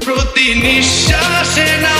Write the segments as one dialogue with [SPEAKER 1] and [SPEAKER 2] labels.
[SPEAKER 1] প্রতি নিঃশ্বাসে না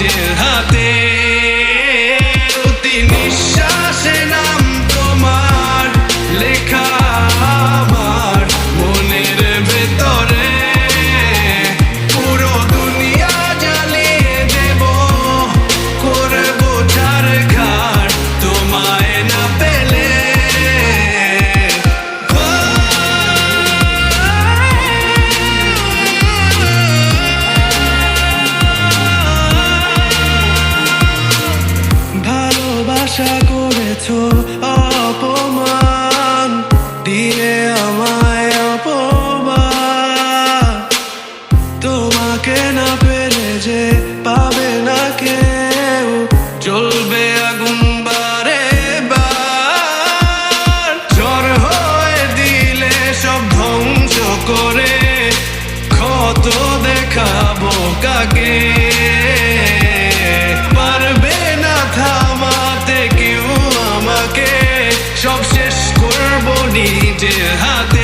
[SPEAKER 1] নিজের হাতে। 속 dear, how